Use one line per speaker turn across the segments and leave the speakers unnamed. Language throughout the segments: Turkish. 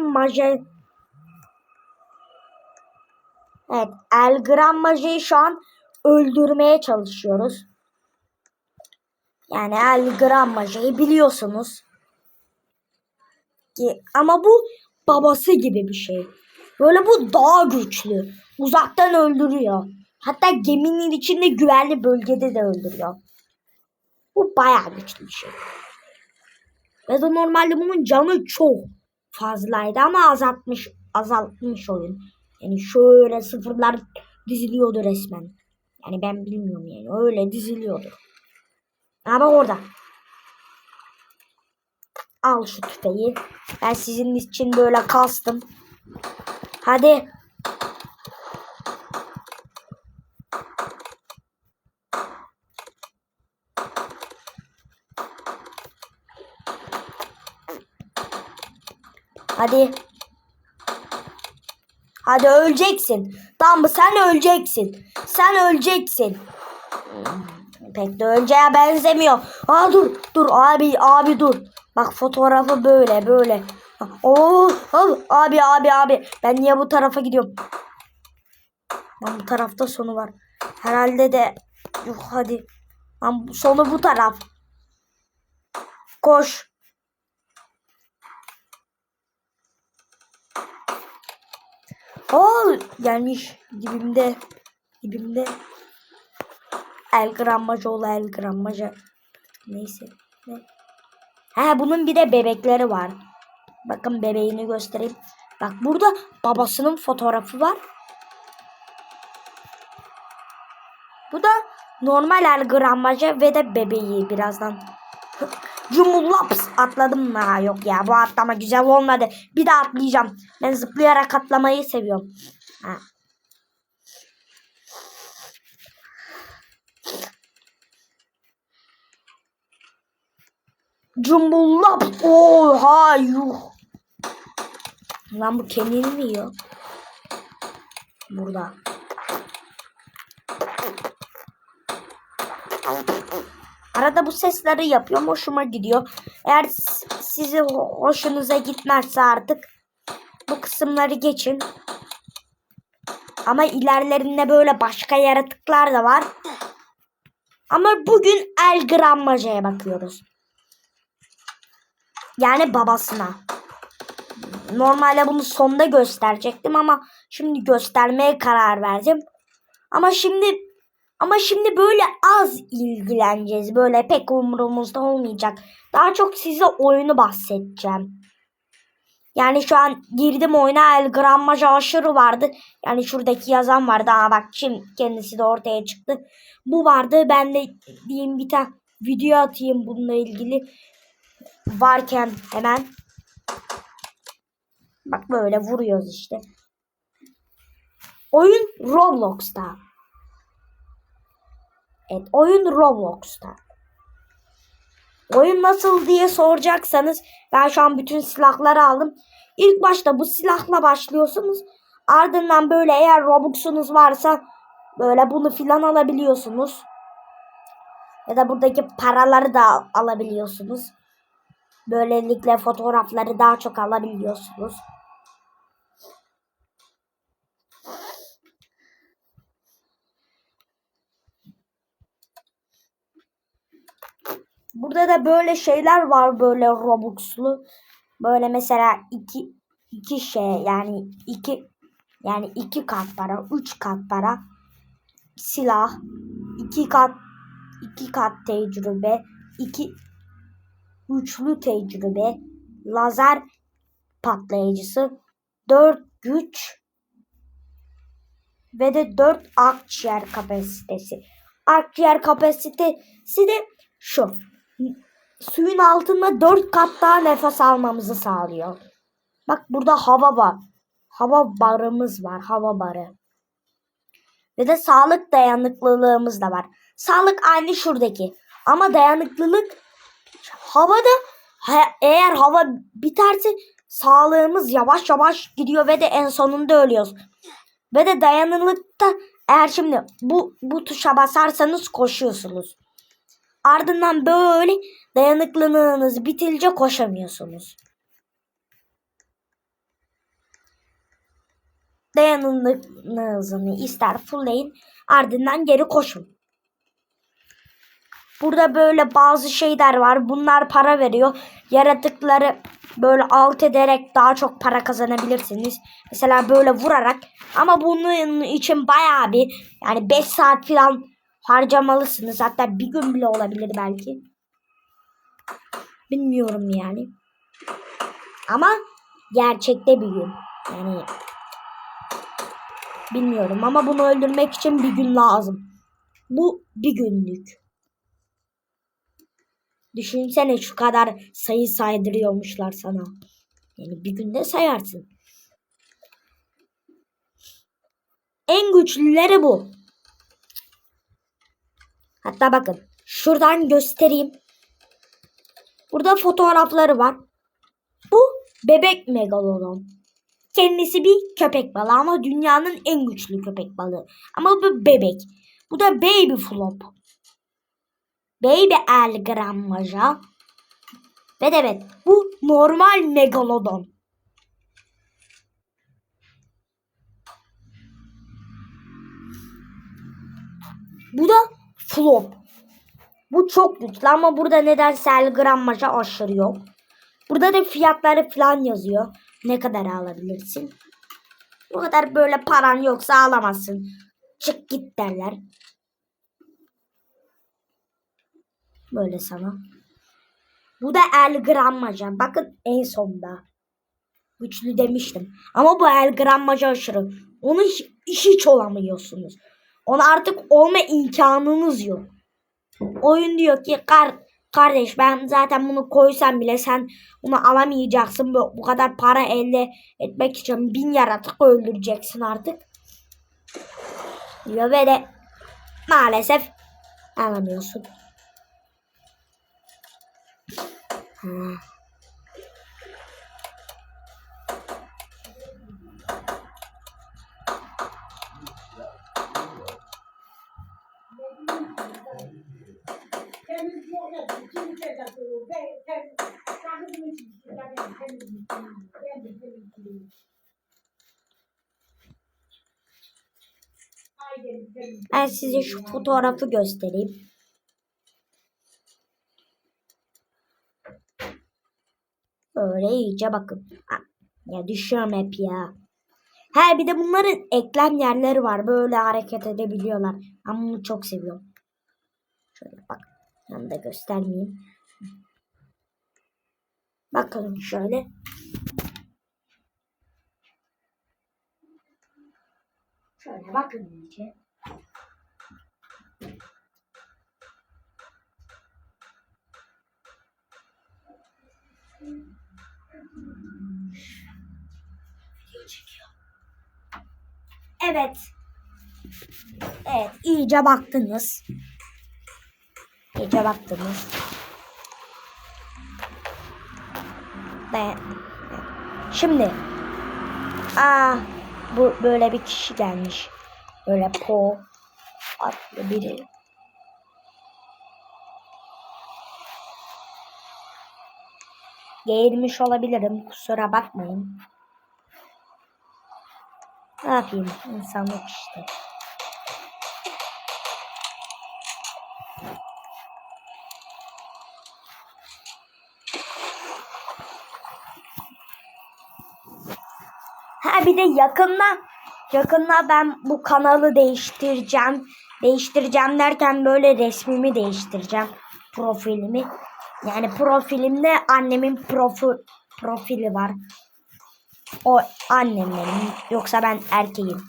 Maje Evet, El Gran Maje'yi şu an öldürmeye çalışıyoruz. Yani El Gran Maje'yi biliyorsunuz. Ama bu babası gibi bir şey. Böyle bu daha güçlü. Uzaktan öldürüyor. Hatta geminin içinde güvenli bölgede de öldürüyor. Bu bayağı güçlü bir şey. Ve de normalde bunun canı çok fazlaydı ama azaltmış azaltmış oyun. Yani şöyle sıfırlar diziliyordu resmen. Yani ben bilmiyorum yani öyle diziliyordu. Ama orada. Al şu tüfeği. Ben sizin için böyle kastım. Hadi. Hadi. Hadi öleceksin. Mı? Sen öleceksin. Sen öleceksin. Pek de öleceğe benzemiyor. Aa dur. Dur abi abi dur. Bak fotoğrafı böyle böyle. Oo, abi abi abi. Ben niye bu tarafa gidiyorum? Lan bu tarafta sonu var. Herhalde de yok hadi. Lan sonu bu taraf. Koş. Oo gelmiş dibimde. Dibimde. El grammaj oğlu el grammaja. Neyse. Ne? He bunun bir de bebekleri var. Bakın bebeğini göstereyim. Bak burada babasının fotoğrafı var. Bu da normal el grammaja ve de bebeği birazdan. Cumulaps atladım? Ha, yok ya bu atlama güzel olmadı. Bir daha atlayacağım. Ben zıplayarak atlamayı seviyorum. Ha. Cumbulaps. Oha yuh. Lan bu kendini mi yiyor? Burada. Arada bu sesleri yapıyorum. Hoşuma gidiyor. Eğer sizi ho- hoşunuza gitmezse artık bu kısımları geçin. Ama ilerlerinde böyle başka yaratıklar da var. Ama bugün El Grammaja'ya bakıyoruz. Yani babasına. Normalde bunu sonda gösterecektim ama şimdi göstermeye karar verdim. Ama şimdi ama şimdi böyle az ilgileneceğiz. Böyle pek umurumuzda olmayacak. Daha çok size oyunu bahsedeceğim. Yani şu an girdim oyuna El Grammaja aşırı vardı. Yani şuradaki yazan vardı. Aa bak şimdi kendisi de ortaya çıktı. Bu vardı. Ben de diyeyim bir tane video atayım bununla ilgili. Varken hemen. Bak böyle vuruyoruz işte. Oyun Roblox'ta. Evet oyun Roblox'ta. Oyun nasıl diye soracaksanız ben şu an bütün silahları aldım. İlk başta bu silahla başlıyorsunuz. Ardından böyle eğer Robux'unuz varsa böyle bunu filan alabiliyorsunuz. Ya da buradaki paraları da alabiliyorsunuz. Böylelikle fotoğrafları daha çok alabiliyorsunuz. Burada da böyle şeyler var böyle Robux'lu. Böyle mesela iki iki şey yani iki yani iki kat para, üç kat para, silah, iki kat iki kat tecrübe, iki üçlü tecrübe, lazer patlayıcısı, dört güç ve de dört akciğer kapasitesi. Akciğer kapasitesi de şu. Suyun altında dört kat daha nefes almamızı sağlıyor. Bak burada hava var. Hava barımız var. Hava barı. Ve de sağlık dayanıklılığımız da var. Sağlık aynı şuradaki. Ama dayanıklılık havada ha- eğer hava biterse sağlığımız yavaş yavaş gidiyor ve de en sonunda ölüyoruz. Ve de dayanıklılıkta eğer şimdi bu bu tuşa basarsanız koşuyorsunuz. Ardından böyle dayanıklılığınız bitince koşamıyorsunuz. dayanıklılığını hızını ister fullleyin ardından geri koşun. Burada böyle bazı şeyler var. Bunlar para veriyor. Yaratıkları böyle alt ederek daha çok para kazanabilirsiniz. Mesela böyle vurarak. Ama bunun için bayağı bir yani 5 saat falan harcamalısınız. Hatta bir gün bile olabilir belki. Bilmiyorum yani. Ama gerçekte bir gün. Yani bilmiyorum ama bunu öldürmek için bir gün lazım. Bu bir günlük. Düşünsene şu kadar sayı saydırıyormuşlar sana. Yani bir günde sayarsın. En güçlüleri bu. Hatta bakın şuradan göstereyim. Burada fotoğrafları var. Bu bebek megalodon. Kendisi bir köpek balığı ama dünyanın en güçlü köpek balığı. Ama bu bebek. Bu da baby flop. Baby el grammaja. Ve evet bu normal megalodon. Bu da flop. Bu çok güçlü ama burada nedense el grammaja aşırı yok. Burada da fiyatları falan yazıyor. Ne kadar alabilirsin? Bu kadar böyle paran yoksa alamazsın. Çık git derler. Böyle sana. Bu da el grammaja. Bakın en sonda. Güçlü demiştim. Ama bu el grammaja aşırı. Onu hiç, hiç olamıyorsunuz. Onu artık olma imkanınız yok. Oyun diyor ki kar, kardeş ben zaten bunu koysam bile sen bunu alamayacaksın. Bu, bu kadar para elde etmek için bin yaratık öldüreceksin artık. Diyor ve de maalesef alamıyorsun. Ha. Ben size şu fotoğrafı göstereyim. Böyle iyice bakın. Ha, Ya düşüyorum hep ya. He bir de bunların eklem yerleri var. Böyle hareket edebiliyorlar. Ben bunu çok seviyorum. Şöyle bak. Ben de göstermeyeyim. Bakalım şöyle. Şöyle bakın iyice. Evet. Evet, iyice baktınız. İyice baktınız. Ve şimdi aa bu böyle bir kişi gelmiş. Böyle po atlı biri. Geğirmiş olabilirim. Kusura bakmayın. Ne yapayım? İnsanlık işte. Ha bir de yakında yakında ben bu kanalı değiştireceğim. Değiştireceğim derken böyle resmimi değiştireceğim. Profilimi. Yani profilimde annemin profi, profili var. O annem benim. Yoksa ben erkeğim.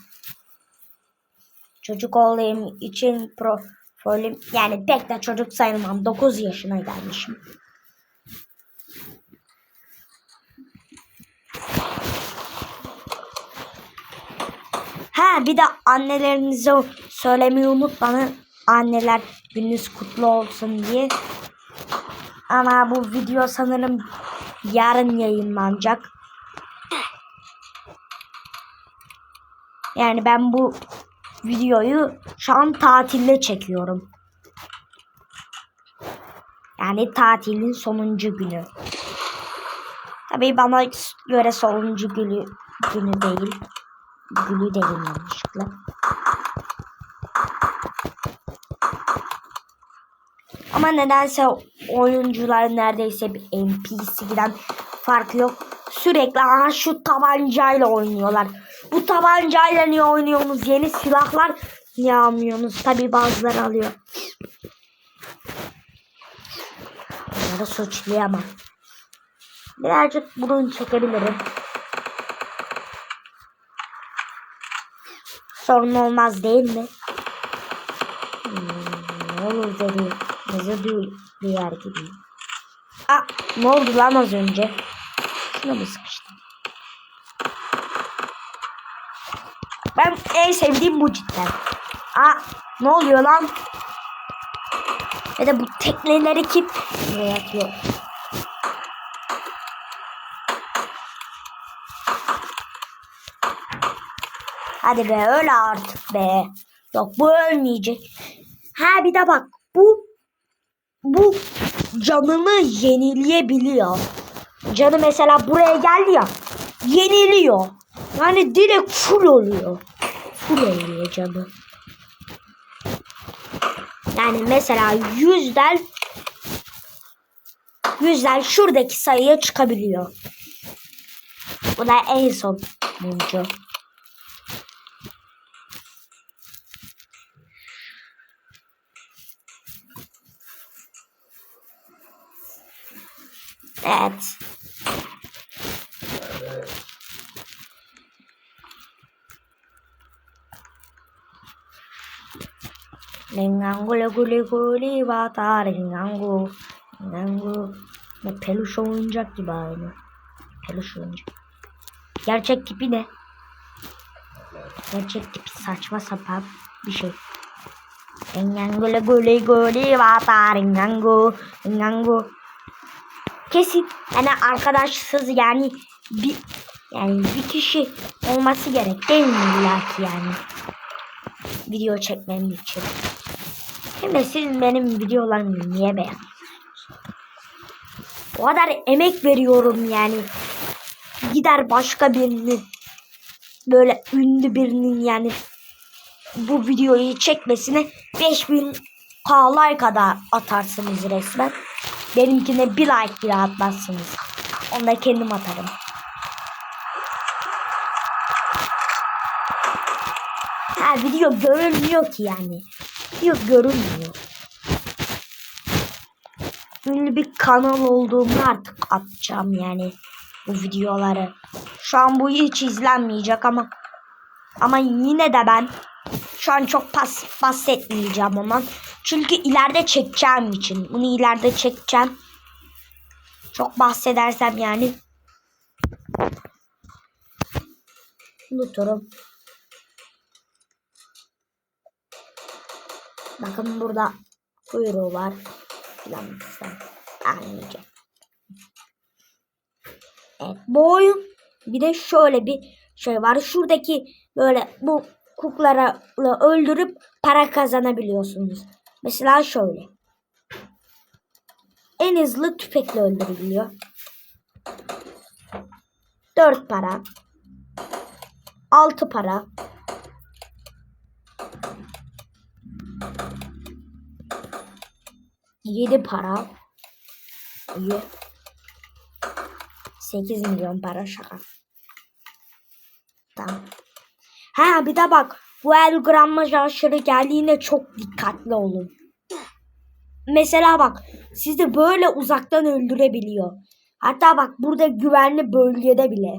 Çocuk olduğum için profilim yani pek de çocuk sayılmam. 9 yaşına gelmişim. Ha bir de annelerinize söylemeyi unutmayın. Anneler gününüz kutlu olsun diye. Ama bu video sanırım yarın yayınlanacak. Yani ben bu videoyu şu an tatilde çekiyorum. Yani tatilin sonuncu günü. Tabii bana göre sonuncu günü, günü değil. Gülü dedim yanlışlıkla. Ama nedense oyuncuların neredeyse bir NPC giden farkı yok. Sürekli aha şu tabancayla oynuyorlar. Bu tabancayla niye oynuyorsunuz? Yeni silahlar niye almıyorsunuz? Tabi bazıları alıyor. Onları suçlayamam. Birazcık burun çekebilirim. Sorun olmaz değil mi? Hmm, ne olur dedi. Bizi duy, duyar gibi. Aa, ne oldu lan az önce? Şuna mı sıkıştım? Ben en sevdiğim bu cidden. Aa, ne oluyor lan? Ve de bu tekneleri kim buraya atıyor? Hadi be öyle artık be. Yok bu ölmeyecek. Ha bir de bak bu bu canını yenileyebiliyor. Canı mesela buraya geldi ya yeniliyor. Yani direkt full oluyor. Full oluyor canı. Yani mesela yüzden yüzden şuradaki sayıya çıkabiliyor. Bu da en son buncu. Evet. Ringango le guli guli bata ringango ringango ne peluş oyuncak gibi aynı. Peluş oyuncak. Gerçek tipi ne? Gerçek tipi saçma sapan bir şey. Ringango le guli guli bata ringango ringango kesin yani arkadaşsız yani bir yani bir kişi olması gerek değil mi illa ki yani video çekmem için. De siz benim videolarımı niye beğenmiyorsunuz? O kadar emek veriyorum yani. Gider başka birinin böyle ünlü birinin yani bu videoyu çekmesine 5000 k like kadar atarsınız resmen. Benimkine bir like bile atmazsınız. Onu da kendim atarım. Ha video görünmüyor ki yani. Video görünmüyor. Ünlü bir kanal olduğumu artık atacağım yani bu videoları. Şu an bu hiç izlenmeyecek ama ama yine de ben şu an çok pas, bahsetmeyeceğim ondan. Çünkü ileride çekeceğim için. Bunu ileride çekeceğim. Çok bahsedersem yani. Unuturum. Bakın burada kuyruğu var. Filan filan. Evet bu bir de şöyle bir şey var. Şuradaki böyle bu kukları öldürüp para kazanabiliyorsunuz. Mesela şöyle. En hızlı tüfekle öldürülüyor. 4 para. 6 para. 7 para. İyi. 8 milyon para şaka. Tamam. Ha bir de bak bu el grammaj aşırı geldiğinde çok dikkatli olun. Mesela bak sizi böyle uzaktan öldürebiliyor. Hatta bak burada güvenli bölgede bile.